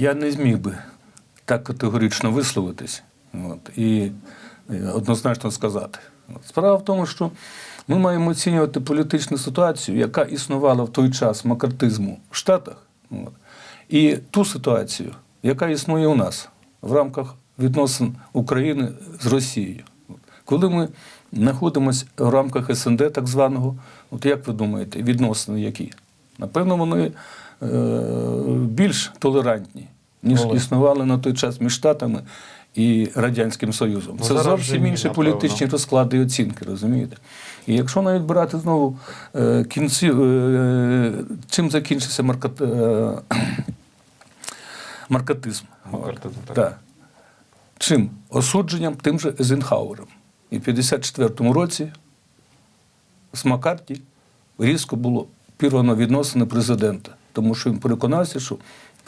Я не зміг би так категорично висловитись от, і е, однозначно сказати. Справа в тому, що ми маємо оцінювати політичну ситуацію, яка існувала в той час макартизму в Штатах, от, і ту ситуацію, яка існує у нас в рамках відносин України з Росією. Коли ми знаходимося в рамках СНД, так званого, от як ви думаєте, відносини які? Напевно, вони е, більш толерантні, ніж Були. існували на той час між Штатами і Радянським Союзом. Ну, Це зовсім інші напевно. політичні розклади і оцінки, розумієте? І якщо навіть брати знову е, кінці, е, чим закінчився маркат, е, маркатизм? Макартизм, так. Так. Чим? Осудженням тим же Езенхауером. І в 54-му році з Маккарті різко було пірвано відносини президента, тому що він переконався, що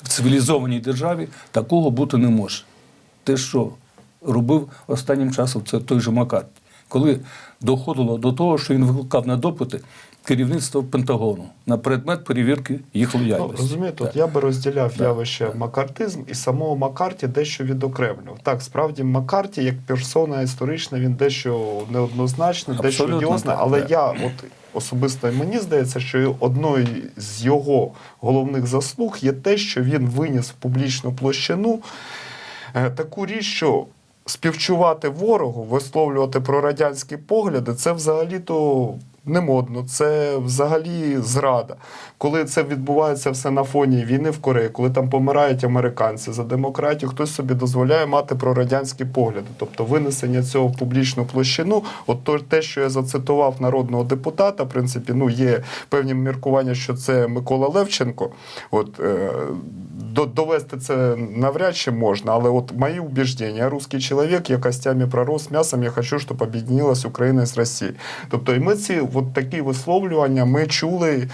в цивілізованій державі такого бути не може. Те, що робив останнім часом, це той же Маккарті. Коли доходило до того, що він викликав на допити керівництво Пентагону на предмет перевірки їх Ну, розумієте, от я би розділяв Так. явище макартизм і самого Маккарті дещо відокремлював. Так, справді Маккарті, як персона історична, він дещо неоднозначний, дещо Абсолютно одіозний, так, але так. я от особисто мені здається, що одною з його головних заслуг є те, що він виніс в публічну площину е, таку річ, що. Співчувати ворогу, висловлювати прорадянські погляди, це взагалі-то не модно, це взагалі зрада. Коли це відбувається все на фоні війни в Кореї, коли там помирають американці за демократію, хтось собі дозволяє мати прорадянські погляди. Тобто винесення цього в публічну площину, от то, те, що я зацитував народного депутата, в принципі, ну є певні міркування, що це Микола Левченко. От е, довести це навряд чи можна, але от мої убіждення, русський чоловік, я костями пророс, мясом я хочу, щоб об'єдналась Україна з Росією. Тобто, і ми ці от такі висловлювання ми чули.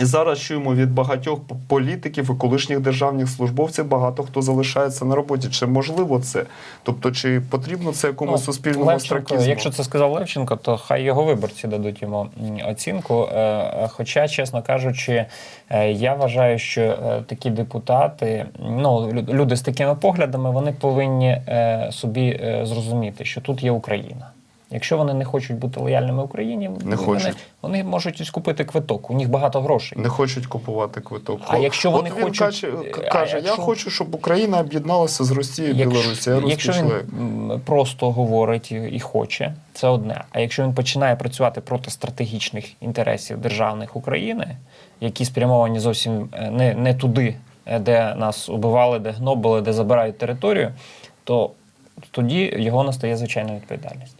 І зараз чуємо від багатьох політиків і колишніх державних службовців багато хто залишається на роботі. Чи можливо це? Тобто, чи потрібно це якомусь суспільному Ну, Левченко, остракізму? Якщо це сказав Левченко, то хай його виборці дадуть йому оцінку. Е, Хоча, чесно кажучи, е, я вважаю, що е, такі депутати, ну лю- люди з такими поглядами, вони повинні е, собі е, зрозуміти, що тут є Україна. Якщо вони не хочуть бути лояльними Україні, вони, хочуть. вони можуть і скупити квиток. У них багато грошей. Не хочуть купувати квиток. А якщо вони От він хочуть- каже, а якщо- я хочу, щоб Україна об'єдналася з Росією і Білорусі. Я якщо він чоловік. просто говорить і, і хоче, це одне. А якщо він починає працювати проти стратегічних інтересів державних України, які спрямовані зовсім е, не, не туди, е, де нас убивали, де гнобили, де забирають територію, то тоді його настає звичайна відповідальність.